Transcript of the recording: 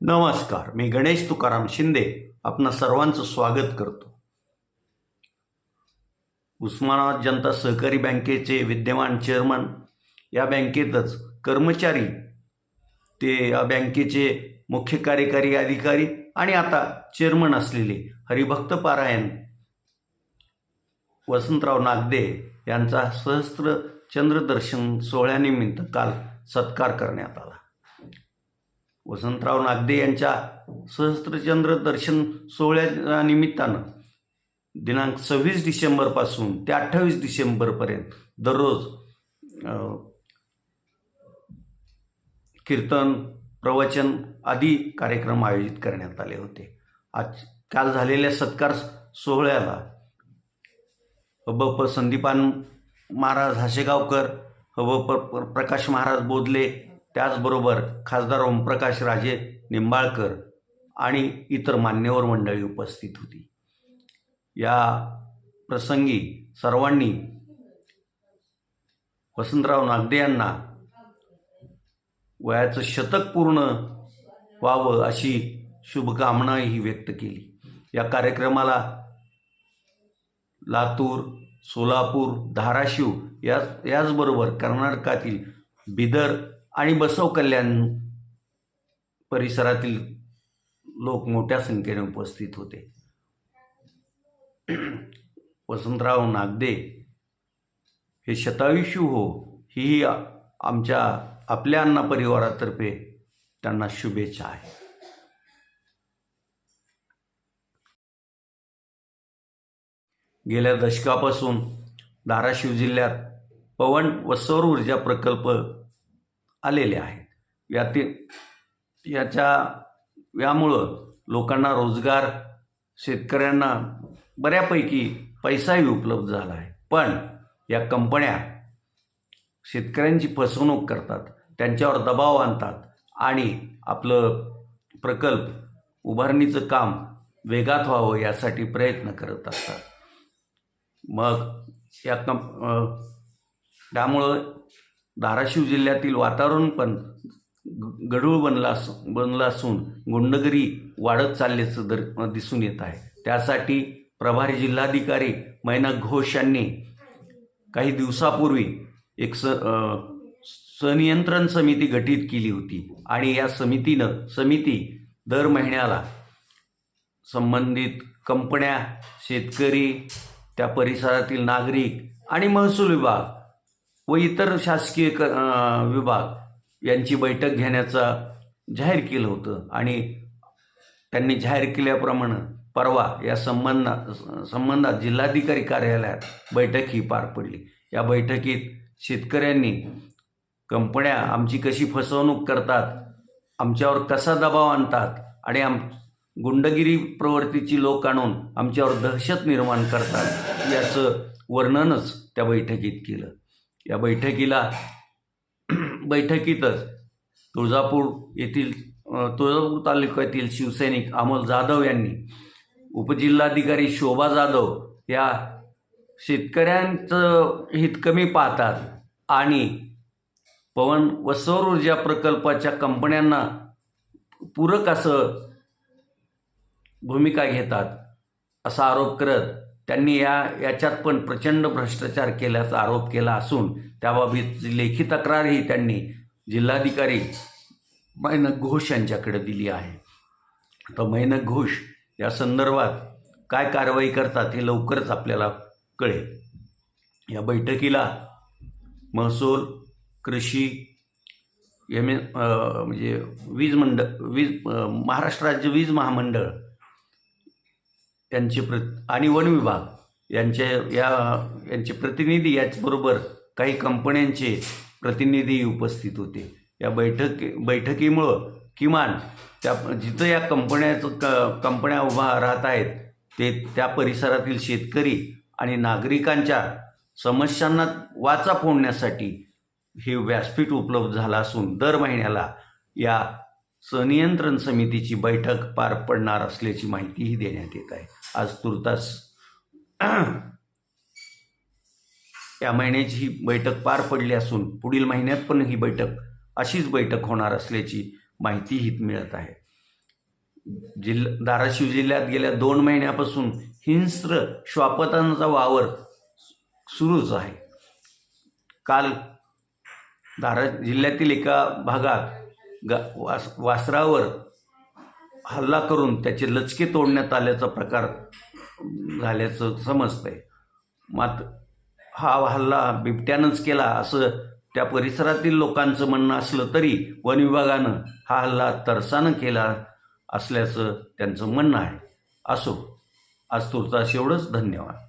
नमस्कार मी गणेश तुकाराम शिंदे आपणा सर्वांचं स्वागत करतो. उस्मानाबाद जनता सहकारी बँकेचे विद्यमान चेअरमन या बँकेतच कर्मचारी ते या बँकेचे मुख्य कार्यकारी अधिकारी आणि आता चेअरमन असलेले हरिभक्त पारायण वसंतराव नागदे यांचा सहस्त्र चंद्रदर्शन सोहळ्यानिमित्त काल सत्कार करण्यात आला. वसंतराव नागदे यांच्या सहस्त्रचंद्र दर्शन सोहळ्याच्या निमित्तानं दिनांक सव्वीस डिसेंबरपासून ते अठ्ठावीस डिसेंबरपर्यंत दररोज कीर्तन प्रवचन आदी कार्यक्रम आयोजित करण्यात आले होते. आज काल झालेल्या सत्कार सोहळ्याला प संदीपान महाराज हाशेगावकर हबप प्रकाश महाराज बोधले त्याचबरोबर खासदार ओमप्रकाश राजे निंबाळकर आणि इतर मान्यवर मंडळी उपस्थित होती. या प्रसंगी सर्वांनी वसंतराव नागदे यांना वयाचं शतक पूर्ण व्हावं अशी शुभकामनाही व्यक्त केली. या कार्यक्रमाला लातूर सोलापूर धाराशिव या याचबरोबर कर्नाटकातील बिदर आणि बसव कल्याण परिसरातील लोक मोठ्या संख्येने उपस्थित होते. वसंतराव नागदे हे शतायुषी हो ही आमच्या आपल्या अण्णा परिवारातर्फे त्यांना शुभेच्छा आहे. गेल्या दशकापासून धाराशिव जिल्ह्यात पवन व सौर ऊर्जा प्रकल्प आलेले आहेत. यातील याच्या यामुळं लोकांना रोजगार शेतकऱ्यांना बऱ्यापैकी पैसाही उपलब्ध झाला आहे. पण या कंपन्या शेतकऱ्यांची फसवणूक करतात त्यांच्यावर दबाव आणतात आणि आपलं प्रकल्प उभारणीचं काम वेगात व्हावं यासाठी प्रयत्न करत असतात. मग या कंप त्यामुळं धाराशिव जिल्ह्यातील वातावरण पण ग- गढूळ बनला अस बनलं असून गुंडगिरी वाढत चालल्याचं दर दिसून येत आहे. त्यासाठी प्रभारी जिल्हाधिकारी मैना घोष यांनी काही दिवसापूर्वी एक स सनियंत्रण समिती गठीत केली होती आणि या समितीनं समिती दर महिन्याला संबंधित कंपन्या शेतकरी त्या परिसरातील नागरिक आणि महसूल विभाग व इतर शासकीय क विभाग यांची बैठक घेण्याचा जाहीर केलं होतं. आणि त्यांनी जाहीर केल्याप्रमाणे परवा या संबंधा संबंधात जिल्हाधिकारी कार्यालयात बैठक ही पार पडली. या बैठकीत शेतकऱ्यांनी कंपन्या आमची कशी फसवणूक करतात आमच्यावर कसा दबाव आणतात आणि आम गुंडगिरी प्रवृत्तीची लोक आणून आमच्यावर दहशत निर्माण करतात याचं वर्णनच त्या बैठकीत केलं. या बैठकीला बैठकीतच तुळजापूर येथील तुळजापूर तालुक्यातील शिवसैनिक अमोल जाधव यांनी उपजिल्हाधिकारी शोभा जाधव या शेतकऱ्यांचं हित कमी पाहतात आणि पवन व सौर ऊर्जा प्रकल्पाच्या कंपन्यांना पूरक असं भूमिका घेतात असा आरोप करत त्यांनी या याच्यात पण प्रचंड भ्रष्टाचार केल्याचा आरोप केला असून त्याबाबत लेखी तक्रारही त्यांनी जिल्हाधिकारी मैनक घोष यांच्याकडे दिली आहे. तर मैनक घोष या संदर्भात काय कारवाई करतात हे लवकरच आपल्याला कळेल. या बैठकीला महसूल कृषी एम ए म्हणजे वीज मंडळ वीज महाराष्ट्र राज्य वीज महामंडळ यांचे प्र आणि वन विभाग यांचे या यांचे प्रतिनिधी याचबरोबर काही कंपन्यांचे प्रतिनिधी उपस्थित होते. या बैठक बैठकीमुळं किमान त्या जिथं या कंपन्याचं क कंपन्या उभा राहत आहेत ते त्या परिसरातील शेतकरी आणि नागरिकांच्या समस्यांना वाचा फोडण्यासाठी हे व्यासपीठ उपलब्ध झालं असून दर महिन्याला या सनियंत्रण समितीची बैठक पार पडणार असल्याची माहितीही देण्यात येत आहे. आज तुर्तास या महिन्याची ही बैठक पार पडली असून पुढील महिन्यात पण ही बैठक अशीच बैठक होणार असल्याची माहितीही मिळत आहे. जिल्हा धाराशिव जिल्ह्यात गेल्या दोन महिन्यापासून हिंस्र श्वापतांचा वावर सुरूच आहे. काल धारा जिल्ह्यातील एका भागात गा वास वासरावर हल्ला करून त्याचे लचके तोडण्यात आल्याचा प्रकार झाल्याचं समजतंय. मात्र हा हल्ला बिबट्यानंच केला असं त्या परिसरातील लोकांचं म्हणणं असलं तरी वन विभागानं हा हल्ला तरसानं केला असल्याचं त्यांचं म्हणणं आहे. असो आज तुर्तास एवढंच धन्यवाद.